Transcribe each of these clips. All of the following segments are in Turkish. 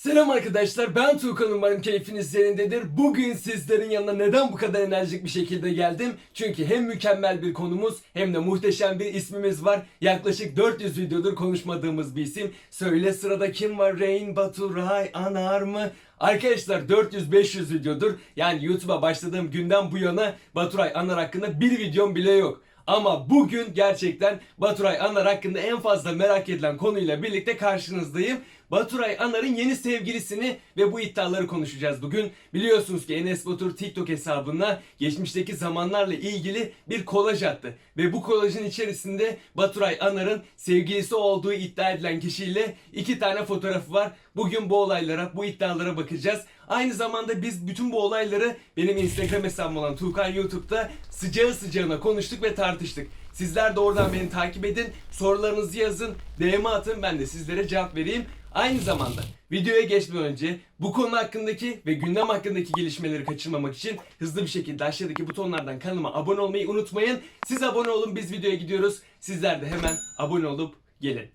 Selam arkadaşlar ben Tuğkan umarım keyfiniz yerindedir. Bugün sizlerin yanına neden bu kadar enerjik bir şekilde geldim? Çünkü hem mükemmel bir konumuz hem de muhteşem bir ismimiz var. Yaklaşık 400 videodur konuşmadığımız bir isim. Söyle sırada kim var? Rain, Baturay, Anar mı? Arkadaşlar 400-500 videodur. Yani YouTube'a başladığım günden bu yana Baturay Anar hakkında bir videom bile yok. Ama bugün gerçekten Baturay Anar hakkında en fazla merak edilen konuyla birlikte karşınızdayım. Baturay Anar'ın yeni sevgilisini ve bu iddiaları konuşacağız bugün. Biliyorsunuz ki Enes Batur TikTok hesabına geçmişteki zamanlarla ilgili bir kolaj attı. Ve bu kolajın içerisinde Baturay Anar'ın sevgilisi olduğu iddia edilen kişiyle iki tane fotoğrafı var. Bugün bu olaylara, bu iddialara bakacağız. Aynı zamanda biz bütün bu olayları benim Instagram hesabım olan Tuğkan YouTube'da sıcağı sıcağına konuştuk ve tartıştık. Sizler de oradan beni takip edin, sorularınızı yazın, DM atın ben de sizlere cevap vereyim. Aynı zamanda videoya geçmeden önce bu konu hakkındaki ve gündem hakkındaki gelişmeleri kaçırmamak için hızlı bir şekilde aşağıdaki butonlardan kanalıma abone olmayı unutmayın. Siz abone olun biz videoya gidiyoruz. Sizler de hemen abone olup gelin.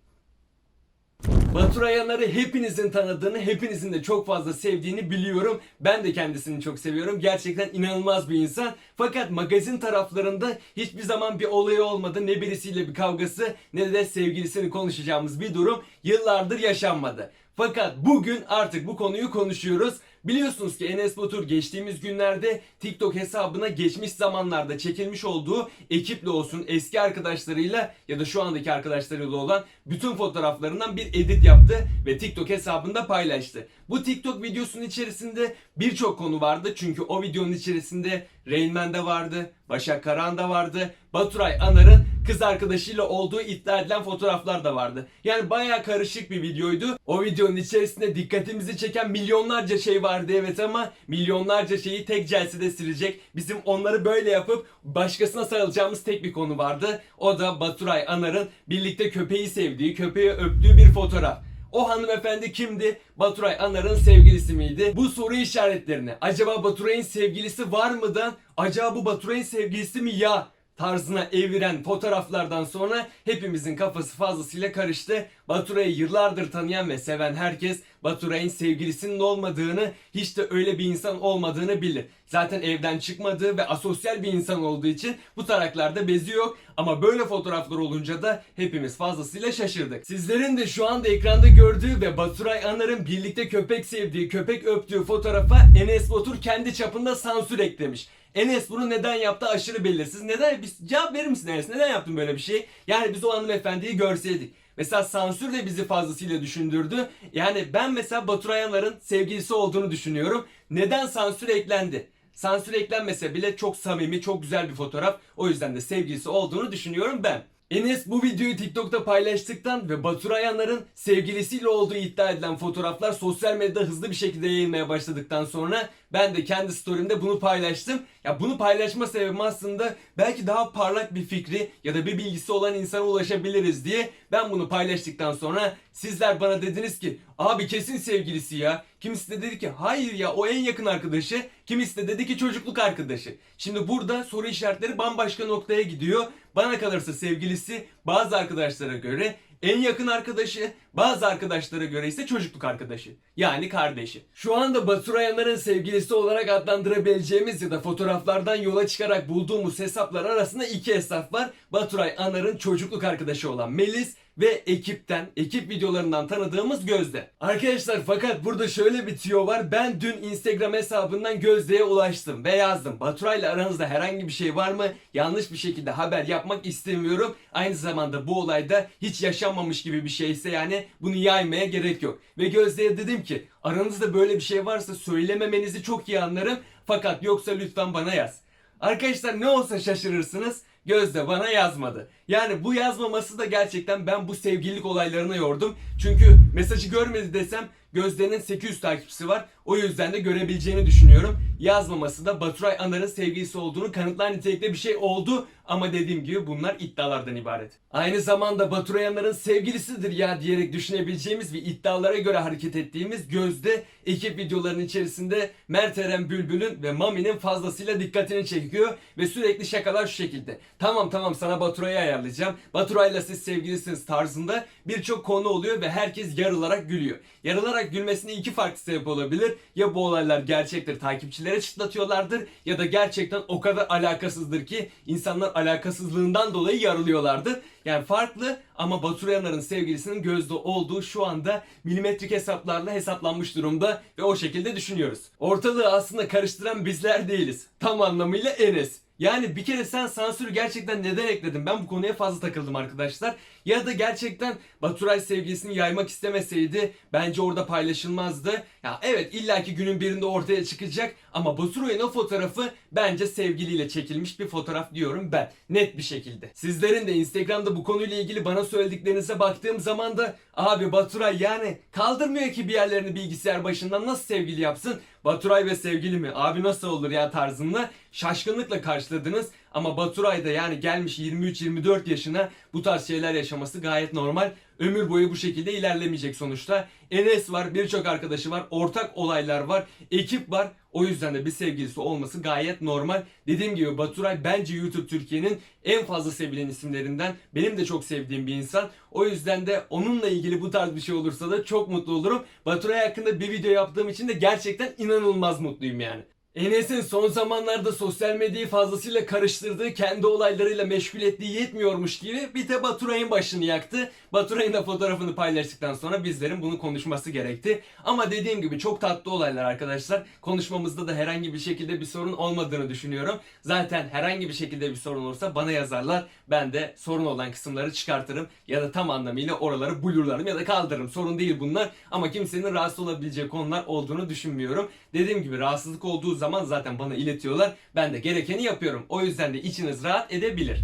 Baturay Yanar'ı hepinizin tanıdığını, hepinizin de çok fazla sevdiğini biliyorum. Ben de kendisini çok seviyorum. Gerçekten inanılmaz bir insan. Fakat magazin taraflarında hiçbir zaman bir olayı olmadı. Ne birisiyle bir kavgası ne de sevgilisini konuşacağımız bir durum yıllardır yaşanmadı. Fakat bugün artık bu konuyu konuşuyoruz. Biliyorsunuz ki Enes Batur geçtiğimiz günlerde TikTok hesabına geçmiş zamanlarda çekilmiş olduğu ekiple olsun eski arkadaşlarıyla ya da şu andaki arkadaşlarıyla olan bütün fotoğraflarından bir edit yaptı ve TikTok hesabında paylaştı. Bu TikTok videosunun içerisinde birçok konu vardı çünkü o videonun içerisinde Rain Man de vardı, Başak Karahan da vardı, Baturay Anar'ın kız arkadaşıyla olduğu iddia edilen fotoğraflar da vardı. Yani bayağı karışık bir videoydu. O videonun içerisinde dikkatimizi çeken milyonlarca şey vardı evet ama milyonlarca şeyi tek celsede silecek. Bizim onları böyle yapıp başkasına sarılacağımız tek bir konu vardı. O da Baturay Anar'ın birlikte köpeği sevdiği, köpeği öptüğü bir fotoğraf. O hanımefendi kimdi? Baturay Anar'ın sevgilisi miydi? Bu soru işaretlerini acaba Baturay'ın sevgilisi var mıdan acaba bu Baturay'ın sevgilisi mi ya tarzına eviren fotoğraflardan sonra hepimizin kafası fazlasıyla karıştı. Baturay'ı yıllardır tanıyan ve seven herkes Baturay'ın sevgilisinin olmadığını, hiç de öyle bir insan olmadığını bilir. Zaten evden çıkmadığı ve asosyal bir insan olduğu için bu taraklarda bezi yok. Ama böyle fotoğraflar olunca da hepimiz fazlasıyla şaşırdık. Sizlerin de şu anda ekranda gördüğü ve Baturay Anar'ın birlikte köpek sevdiği, köpek öptüğü fotoğrafa Enes Batur kendi çapında sansür eklemiş. Enes bunu neden yaptı aşırı belirsiz. Neden? Bir cevap verir misin Enes? Neden yaptın böyle bir şey? Yani biz o hanımefendiyi görseydik. Mesela sansür de bizi fazlasıyla düşündürdü. Yani ben mesela Baturay Yanar'ın sevgilisi olduğunu düşünüyorum. Neden sansür eklendi? Sansür eklenmese bile çok samimi, çok güzel bir fotoğraf. O yüzden de sevgilisi olduğunu düşünüyorum ben. Enes bu videoyu TikTok'ta paylaştıktan ve Baturay Yanar'ın sevgilisiyle olduğu iddia edilen fotoğraflar sosyal medyada hızlı bir şekilde yayılmaya başladıktan sonra ben de kendi story'imde bunu paylaştım. Ya bunu paylaşma sebebim aslında belki daha parlak bir fikri ya da bir bilgisi olan insana ulaşabiliriz diye ben bunu paylaştıktan sonra sizler bana dediniz ki abi kesin sevgilisi ya. Kimisi de dedi ki hayır ya o en yakın arkadaşı. Kimisi de dedi ki çocukluk arkadaşı. Şimdi burada soru işaretleri bambaşka noktaya gidiyor. Bana kalırsa sevgilisi bazı arkadaşlara göre en yakın arkadaşı, bazı arkadaşlara göre ise çocukluk arkadaşı. Yani kardeşi. Şu anda Baturay Yanar'ın sevgilisi olarak adlandırabileceğimiz ya da fotoğraflardan yola çıkarak bulduğumuz hesaplar arasında iki hesap var. Baturay Anar'ın çocukluk arkadaşı olan Melis ve ekipten, ekip videolarından tanıdığımız Gözde. Arkadaşlar fakat burada şöyle bir tüyo var. Ben dün Instagram hesabından Gözde'ye ulaştım ve yazdım. Baturay'la aranızda herhangi bir şey var mı? Yanlış bir şekilde haber yapmak istemiyorum. Aynı zamanda bu olayda hiç yaşanmamış gibi bir şeyse yani bunu yaymaya gerek yok. Ve Gözde'ye dedim ki aranızda böyle bir şey varsa söylememenizi çok iyi anlarım. Fakat yoksa lütfen bana yaz. Arkadaşlar ne olsa şaşırırsınız. Gözde bana yazmadı. Yani bu yazmaması da gerçekten ben bu sevgililik olaylarına yordum. Çünkü mesajı görmedi desem Gözde'nin 800 takipçisi var. O yüzden de görebileceğini düşünüyorum. Yazmaması da Baturay Anar'ın sevgilisi olduğunu kanıtlar nitelikte bir şey oldu. Ama dediğim gibi bunlar iddialardan ibaret. Aynı zamanda Baturayanların sevgilisidir ya diyerek düşünebileceğimiz ve iddialara göre hareket ettiğimiz Gözde ekip videolarının içerisinde Mert Eren Bülbül'ün ve Mami'nin fazlasıyla dikkatini çekiyor ve sürekli şakalar şu şekilde. Tamam tamam sana Baturay'ı ayarlayacağım. Baturay'la siz sevgilisiniz tarzında birçok konu oluyor ve herkes yarılarak gülüyor. Yarılarak gülmesine iki farklı sebep olabilir. Ya bu olaylar gerçektir takipçilere çıtlatıyorlardır ya da gerçekten o kadar alakasızdır ki insanlar alakasızlığından dolayı yarılıyorlardır. Yani farklı ama Baturayanların sevgilisinin gözde olduğu şu anda milimetrik hesaplarla hesaplanmış durumda ve o şekilde düşünüyoruz. Ortalığı aslında karıştıran bizler değiliz. Tam anlamıyla Enes. Yani bir kere sen sansürü gerçekten neden ekledin? Ben bu konuya fazla takıldım arkadaşlar. Ya da gerçekten Baturay sevgilisini yaymak istemeseydi bence orada paylaşılmazdı. Ya evet illaki günün birinde ortaya çıkacak ama Baturay'ın o fotoğrafı bence sevgiliyle çekilmiş bir fotoğraf diyorum ben. Net bir şekilde. Sizlerin de Instagram'da bu konuyla ilgili bana söylediklerinize baktığım zaman da abi Baturay yani kaldırmıyor ki bir yerlerini bilgisayar başından nasıl sevgili yapsın? Baturay ve sevgili mi? Abi nasıl olur ya tarzında şaşkınlıkla karşıladınız. Ama Baturay da yani gelmiş 23-24 yaşına bu tarz şeyler yaşaması gayet normal. Ömür boyu bu şekilde ilerlemeyecek sonuçta. Enes var, birçok arkadaşı var, ortak olaylar var, ekip var. O yüzden de bir sevgilisi olması gayet normal. Dediğim gibi Baturay bence YouTube Türkiye'nin en fazla sevilen isimlerinden. Benim de çok sevdiğim bir insan. O yüzden de onunla ilgili bu tarz bir şey olursa da çok mutlu olurum. Baturay hakkında bir video yaptığım için de gerçekten inanılmaz mutluyum yani. Enes'in son zamanlarda sosyal medyayı fazlasıyla karıştırdığı, kendi olaylarıyla meşgul ettiği yetmiyormuş gibi bir de Baturay'ın başını yaktı. Baturay'ın da fotoğrafını paylaştıktan sonra bizlerin bunu konuşması gerekti. Ama dediğim gibi çok tatlı olaylar arkadaşlar. Konuşmamızda da herhangi bir şekilde bir sorun olmadığını düşünüyorum. Zaten herhangi bir şekilde bir sorun olursa bana yazarlar. Ben de sorun olan kısımları çıkartırım ya da tam anlamıyla oraları blurlarım ya da kaldırırım. Sorun değil bunlar ama kimsenin rahatsız olabileceği konular olduğunu düşünmüyorum. Dediğim gibi rahatsızlık olduğu zaman zaten bana iletiyorlar. Ben de gerekeni yapıyorum. O yüzden de içiniz rahat edebilir.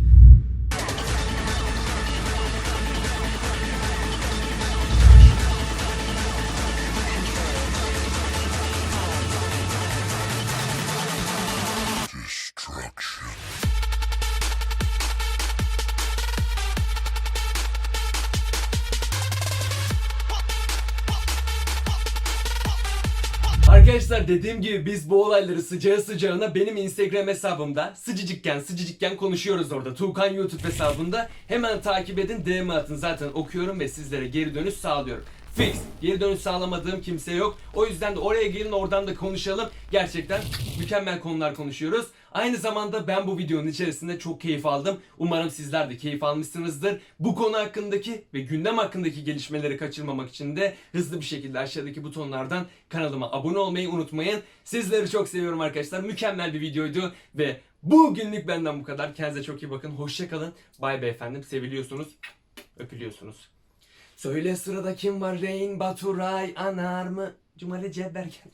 Arkadaşlar dediğim gibi biz bu olayları sıcağı sıcağına benim Instagram hesabımda sıcıcıkken sıcıcıkken konuşuyoruz orada. Tuğkan YouTube hesabında. Hemen takip edin DM atın zaten okuyorum ve sizlere geri dönüş sağlıyorum. Fix. Geri dönüş sağlamadığım kimse yok. O yüzden de oraya gelin oradan da konuşalım. Gerçekten mükemmel konular konuşuyoruz. Aynı zamanda ben bu videonun içerisinde çok keyif aldım. Umarım sizler de keyif almışsınızdır. Bu konu hakkındaki ve gündem hakkındaki gelişmeleri kaçırmamak için de hızlı bir şekilde aşağıdaki butonlardan kanalıma abone olmayı unutmayın. Sizleri çok seviyorum arkadaşlar. Mükemmel bir videoydu ve bugünlük benden bu kadar. Kendinize çok iyi bakın. Hoşçakalın. Bay bay efendim. Seviliyorsunuz. Öpülüyorsunuz. Söyle sırada kim var? Rain Baturay anar mı? Cumali Cebberken.